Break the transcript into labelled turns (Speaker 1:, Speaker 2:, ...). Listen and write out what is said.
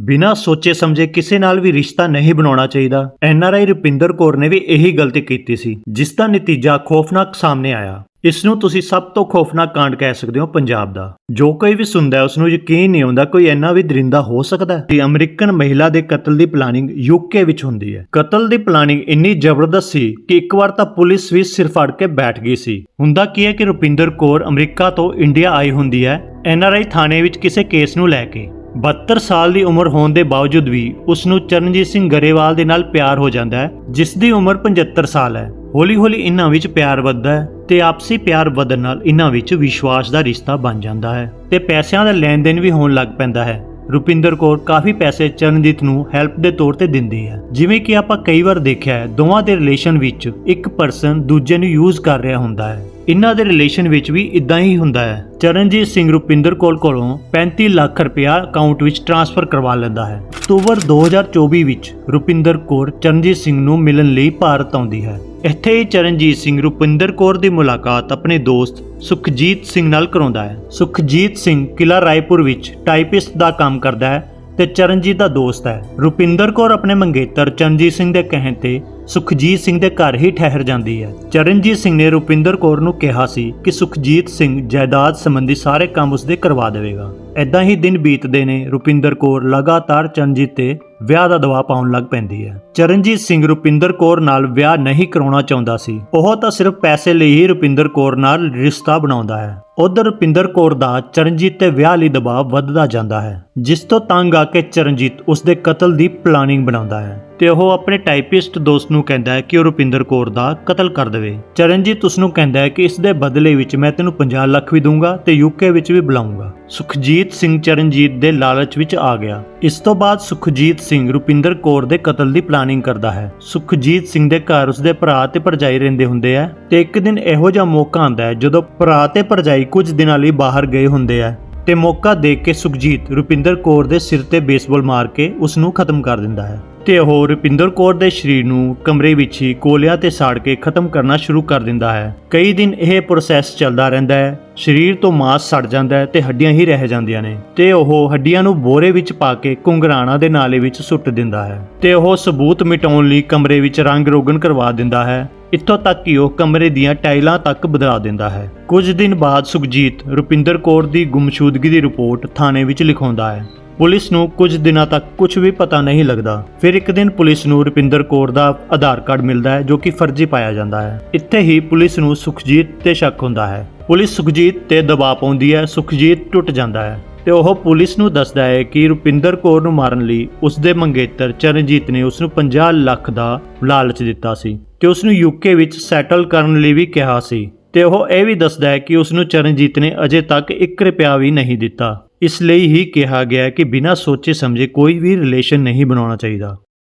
Speaker 1: ਬਿਨਾਂ ਸੋਚੇ ਸਮਝੇ ਕਿਸੇ ਨਾਲ ਵੀ ਰਿਸ਼ਤਾ ਨਹੀਂ ਬਣਾਉਣਾ ਚਾਹੀਦਾ। N R I Rupinder Kaur ਨੇ ਵੀ ਇਹੀ ਗਲਤੀ ਕੀਤੀ ਸੀ, ਜਿਸ ਦਾ ਨਤੀਜਾ ਖੌਫਨਾਕ ਸਾਹਮਣੇ ਆਇਆ। ਇਸ ਨੂੰ ਤੁਸੀਂ ਸਭ ਤੋਂ ਖੌਫਨਾਕ ਕਾਂਡ ਕਹਿ ਸਕਦੇ ਹੋ ਪੰਜਾਬ ਦਾ। ਜੋ ਕੋਈ ਵੀ ਸੁਣਦਾ ਹੈ ਉਸ ਨੂੰ ਯਕੀਨ ਨਹੀਂ ਆਉਂਦਾ ਕੋਈ ਇੰਨਾ ਵੀ ਦਰਿੰਦਾ ਹੋ ਸਕਦਾ ਹੈ। ਕਿ ਅਮਰੀਕਨ ਮਹਿਲਾ ਦੇ ਕਤਲ ਦੀ ਪਲਾਨਿੰਗ ਯੂਕੇ ਵਿੱਚ ਹੁੰਦੀ ਹੈ। ਕਤਲ ਦੀ ਪਲਾਨਿੰਗ ਇੰਨੀ ਜ਼ਬਰਦਸਤ ਸੀ ਕਿ ਇੱਕ ਵਾਰ ਤਾਂ ਪੁਲਿਸ ਵੀ ਸਿਰ ਫੜ ਕੇ ਬੈਠ ਗਈ ਸੀ। ਹੁੰਦਾ ਕੀ ਹੈ ਕਿ ਰੁਪਿੰਦਰ ਕੌਰ ਅਮਰੀਕਾ ਤੋਂ ਇੰਡੀਆ ਆਈ ਹੁੰਦੀ ਹੈ ਐਨਆਰਆਈ ਥਾਣੇ ਵਿੱਚ ਕਿਸੇ ਕੇਸ ਨੂੰ ਲੈ ਕੇ। 72 ਸਾਲ ਦੀ ਉਮਰ ਹੋਣ ਦੇ ਬਾਵਜੂਦ ਵੀ ਉਸ ਨੂੰ ਚਰਨਜੀਤ ਸਿੰਘ ਗਰੇਵਾਲ ਦੇ ਨਾਲ ਪਿਆਰ ਹੋ ਜਾਂਦਾ ਹੈ, ਜਿਸ ਦੀ ਉਮਰ 75 ਸਾਲ ਹੈ। ਹੌਲੀ-ਹੌਲੀ ਇਹਨਾਂ ਵਿੱਚ ਪਿਆਰ ਵੱਧਦਾ ਹੈ ਤੇ ਆਪਸੀ ਪਿਆਰ ਵਧਣ ਨਾਲ ਇਹਨਾਂ ਵਿੱਚ ਵਿਸ਼ਵਾਸ ਦਾ ਰਿਸ਼ਤਾ ਬਣ ਜਾਂਦਾ ਹੈ ਤੇ ਪੈਸਿਆਂ ਦਾ ਲੈਣ ਦੇਣ ਵੀ ਹੋਣ ਲੱਗ ਪੈਂਦਾ ਹੈ। ਰੁਪਿੰਦਰ ਕੌਰ ਕਾਫੀ ਪੈਸੇ ਚਰਨਜੀਤ ਨੂੰ ਹੈਲਪ ਦੇ ਤੌਰ ਤੇ ਦਿੰਦੀ ਹੈ। ਜਿਵੇਂ ਕਿ ਆਪਾਂ ਕਈ ਵਾਰ ਦੇਖਿਆ ਹੈ, ਦੋਵਾਂ ਦੇ ਰਿਲੇਸ਼ਨ ਵਿੱਚ ਇੱਕ ਪਰਸਨ ਦੂਜੇ ਨੂੰ ਯੂਜ਼ ਕਰ ਰਿਹਾ ਹੁੰਦਾ ਹੈ। ਇਹਨਾਂ ਦੇ ਰਿਲੇਸ਼ਨ ਵਿੱਚ ਵੀ ਇਦਾਂ ਹੀ ਹੁੰਦਾ ਹੈ। ਚਰਨਜੀਤ ਸਿੰਘ ਰੁਪਿੰਦਰ ਕੌਰ ਕੋਲੋਂ 35 ਲੱਖ ਰੁਪਇਆ ਅਕਾਊਂਟ ਵਿੱਚ ਟ੍ਰਾਂਸਫਰ ਕਰਵਾ ਲੈਂਦਾ ਹੈ। ਅਕਤੂਬਰ 2024 ਵਿੱਚ ਰੁਪਿੰਦਰ ਕੌਰ ਚਰਨਜੀਤ ਸਿੰਘ ਨੂੰ ਮਿਲਣ ਲਈ ਭਾਰਤ ਆਉਂਦੀ ਹੈ। ਇੱਥੇ ਹੀ ਚਰਨਜੀਤ ਸਿੰਘ ਰੁਪਿੰਦਰ ਕੌਰ ਦੀ ਮੁਲਾਕਾਤ ਆਪਣੇ ਦੋਸਤ ਸੁਖਜੀਤ ਸਿੰਘ ਨਾਲ ਕਰਾਉਂਦਾ ਹੈ। ਸੁਖਜੀਤ ਸਿੰਘ ਕਿਲਾ ਰਾਏਪੁਰ ਵਿੱਚ ਟਾਈਪਿਸਟ ਦਾ ਕੰਮ ਕਰਦਾ ਹੈ। ਤੇ ਚਰਨਜੀਤ ਦਾ ਦੋਸਤ ਹੈ। ਰੁਪਿੰਦਰ ਕੌਰ ਆਪਣੇ ਮੰਗੇਤਰ ਚਰਨਜੀਤ ਸਿੰਘ ਦੇ ਕਹਿਣ ਤੇ ਸੁਖਜੀਤ ਸਿੰਘ ਦੇ ਘਰ ਹੀ ਠਹਿਰ ਜਾਂਦੀ ਹੈ। ਚਰਨਜੀਤ ਸਿੰਘ ਨੇ ਰੁਪਿੰਦਰ ਕੌਰ ਨੂੰ ਕਿਹਾ ਸੀ ਕਿ ਸੁਖਜੀਤ ਸਿੰਘ ਜਾਇਦਾਦ ਸੰਬੰਧੀ ਸਾਰੇ ਕੰਮ ਉਸਦੇ ਕਰਵਾ ਦੇਵੇਗਾ। ਐਦਾਂ ਹੀ ਦਿਨ ਬੀਤਦੇ ਨੇ। ਰੁਪਿੰਦਰ ਕੌਰ ਲਗਾਤਾਰ ਚਰਨਜੀਤ ਤੇ ਵਿਆਹ ਦਾ ਦਬਾਅ ਪਾਉਣ ਲੱਗ ਪੈਂਦੀ ਹੈ। ਚਰਨਜੀਤ ਸਿੰਘ ਰੁਪਿੰਦਰ ਕੌਰ ਨਾਲ ਵਿਆਹ ਨਹੀਂ ਕਰਾਉਣਾ ਚਾਹੁੰਦਾ ਸੀ। ਉਹ ਤਾਂ ਸਿਰਫ ਪੈਸੇ ਲਈ ਹੀ ਰੁਪਿੰਦਰ ਕੌਰ ਨਾਲ ਰਿਸ਼ਤਾ ਬਣਾਉਂਦਾ ਹੈ। ਉਧਰ ਰੁਪਿੰਦਰ ਕੌਰ ਦਾ ਚਰਨਜੀਤ ਤੇ ਵਿਆਹ ਲਈ ਦਬਾਅ ਵੱਧਦਾ ਜਾਂਦਾ ਹੈ, ਜਿਸ ਤੋਂ ਤੰਗ ਆ ਕੇ ਚਰਨਜੀਤ ਉਸ ਦੇ ਕਤਲ ਦੀ ਪਲਾਨਿੰਗ ਬਣਾਉਂਦਾ ਹੈ। ਤੇ ਉਹ ਆਪਣੇ ਟਾਈਪਿਸਟ ਦੋਸਤ ਨੂੰ ਕਹਿੰਦਾ ਹੈ ਕਿ ਉਹ ਰੁਪਿੰਦਰ ਕੌਰ ਦਾ ਕਤਲ ਕਰ ਦੇਵੇ। ਚਰਨਜੀਤ ਉਸ ਨੂੰ ਕਹਿੰਦਾ ਹੈ ਕਿ ਇਸ ਦੇ ਬਦਲੇ ਵਿੱਚ ਮੈਂ ਤੈਨੂੰ 50 ਲੱਖ ਵੀ ਦਊਂਗਾ ਤੇ ਯੂਕੇ ਵਿੱਚ ਵੀ ਬੁਲਾਉਂਗਾ ਸੁਖਜੀਤ ਸਿੰਘ ਚਰਨਜੀਤ ਦੇ ਲਾਲਚ ਵਿੱਚ ਆ ਗਿਆ। ਇਸ ਤੋਂ ਬਾਅਦ ਸੁਖਜੀਤ ਸਿੰਘ ਰੁਪਿੰਦਰ ਕੌਰ ਦੇ ਕਤਲ ਦੀ ਪਲਾਨਿੰਗ ਕਰਦਾ ਹੈ। ਸੁਖਜੀਤ ਸਿੰਘ ਦੇ ਘਰ ਉਸਦੇ ਭਰਾ ਤੇ ਭਰਜਾਈ ਰਹਿੰਦੇ ਹੁੰਦੇ ਆ ਤੇ ਇੱਕ ਦਿਨ ਇਹੋ ਜਿਹਾ ਮੌਕਾ ਆਉਂਦਾ ਹੈ ਜਦੋਂ ਭਰਾ ਤੇ ਭਰਜਾਈ ਕੁਝ ਦਿਨਾਂ ਲਈ ਬਾਹਰ ਗਏ ਹੁੰਦੇ ਆ। ਤੇ ਮੌਕਾ ਦੇਖ ਕੇ ਸੁਖਜੀਤ ਰੁਪਿੰਦਰ ਕੌਰ ਦੇ ਸਿਰ ਤੇ ਬੇਸਬਾਲ ਮਾਰ ਕੇ ਉਸ ਨੂੰ ਖਤਮ ਕਰ ਦਿੰਦਾ ਹੈ। ਤੇ ਉਹ ਰੁਪਿੰਦਰ ਕੌਰ ਦੇ ਸਰੀਰ ਨੂੰ ਕਮਰੇ ਵਿੱਚ ਹੀ ਕੋਲਿਆਂ ਤੇ ਸਾੜ ਕੇ ਖਤਮ ਕਰਨਾ ਸ਼ੁਰੂ ਕਰ ਦਿੰਦਾ ਹੈ। ਕਈ ਦਿਨ ਇਹ ਪ੍ਰੋਸੈਸ ਚੱਲਦਾ ਰਹਿੰਦਾ ਹੈ। ਸਰੀਰ ਤੋਂ ਮਾਸ ਸੜ ਜਾਂਦਾ ਹੈ ਤੇ ਹੱਡੀਆਂ ਹੀ ਰਹਿ ਜਾਂਦੀਆਂ ਨੇ। ਤੇ ਉਹ ਹੱਡੀਆਂ ਨੂੰ ਬੋਰੇ ਵਿੱਚ ਪਾ ਕੇ ਕੁੰਗਰਾਣਾ ਦੇ ਨਾਲੇ ਵਿੱਚ ਸੁੱਟ ਦਿੰਦਾ ਹੈ। ਤੇ ਉਹ ਸਬੂਤ ਮਿਟਾਉਣ ਲਈ ਕਮਰੇ ਵਿੱਚ ਰੰਗ ਰੋਗਨ ਕਰਵਾ ਦਿੰਦਾ ਹੈ। ਇੱਥੋਂ ਤੱਕ ਕਿ ਉਹ ਕਮਰੇ ਦੀਆਂ ਟਾਈਲਾਂ ਤੱਕ ਬਦਲਾ ਦਿੰਦਾ ਹੈ। ਕੁਝ ਦਿਨ ਬਾਅਦ ਸੁਖਜੀਤ ਰੁਪਿੰਦਰ ਕੌਰ ਦੀ ਗੁੰਮਸ਼ੂਦਗੀ ਦੀ ਰਿਪੋਰਟ ਥਾਣੇ ਵਿੱਚ ਲਿਖਾਉਂਦਾ ਹੈ। ਪੁਲਿਸ ਨੂੰ ਕੁਝ ਦਿਨਾਂ ਤੱਕ ਕੁਝ ਵੀ ਪਤਾ ਨਹੀਂ ਲੱਗਦਾ। ਫਿਰ ਇੱਕ ਦਿਨ ਪੁਲਿਸ ਨੂੰ ਰੁਪਿੰਦਰ ਕੌਰ ਦਾ ਆਧਾਰ ਕਾਰਡ ਮਿਲਦਾ ਹੈ, ਜੋ ਕਿ ਫਰਜ਼ੀ ਪਾਇਆ ਜਾਂਦਾ ਹੈ। ਇੱਥੇ ਹੀ ਪੁਲਿਸ ਨੂੰ ਸੁਖਜੀਤ ਤੇ ਸ਼ੱਕ ਹੁੰਦਾ ਹੈ। ਪੁਲਿਸ ਸੁਖਜੀਤ ਤੇ ਦਬਾਅ ਪਾਉਂਦੀ ਹੈ, ਸੁਖਜੀਤ ਟੁੱਟ ਜਾਂਦਾ ਹੈ। ਤੇ ਉਹ ਪੁਲਿਸ ਨੂੰ ਦੱਸਦਾ ਹੈ ਕਿ ਰੁਪਿੰਦਰ ਕੌਰ ਨੂੰ ਮਾਰਨ ਲਈ ਉਸ ਦੇ ਮੰਗੇਤਰ ਚਰਨਜੀਤ ਨੇ ਉਸ ਨੂੰ 50 ਲੱਖ ਦਾ ਲਾਲਚ ਦਿੱਤਾ ਸੀ ਤੇ ਉਸ ਨੂੰ ਯੂਕੇ ਵਿੱਚ ਸੈਟਲ ਕਰਨ ਲਈ ਵੀ ਕਿਹਾ ਸੀ। ਤੇ ਉਹ ਇਹ ਵੀ ਦੱਸਦਾ ਹੈ ਕਿ ਉਸ ਨੂੰ ਚਰਨਜੀਤ ਨੇ ਅਜੇ ਤੱਕ 1 ਰੁਪਿਆ ਵੀ ਨਹੀਂ ਦਿੱਤਾ। ਇਸ ਲਈ ਹੀ ਕਿਹਾ ਗਿਆ ਕਿ ਬਿਨਾਂ ਸੋਚੇ ਸਮਝੇ ਕੋਈ ਵੀ ਰਿਲੇਸ਼ਨ ਨਹੀਂ ਬਣਾਉਣਾ ਚਾਹੀਦਾ।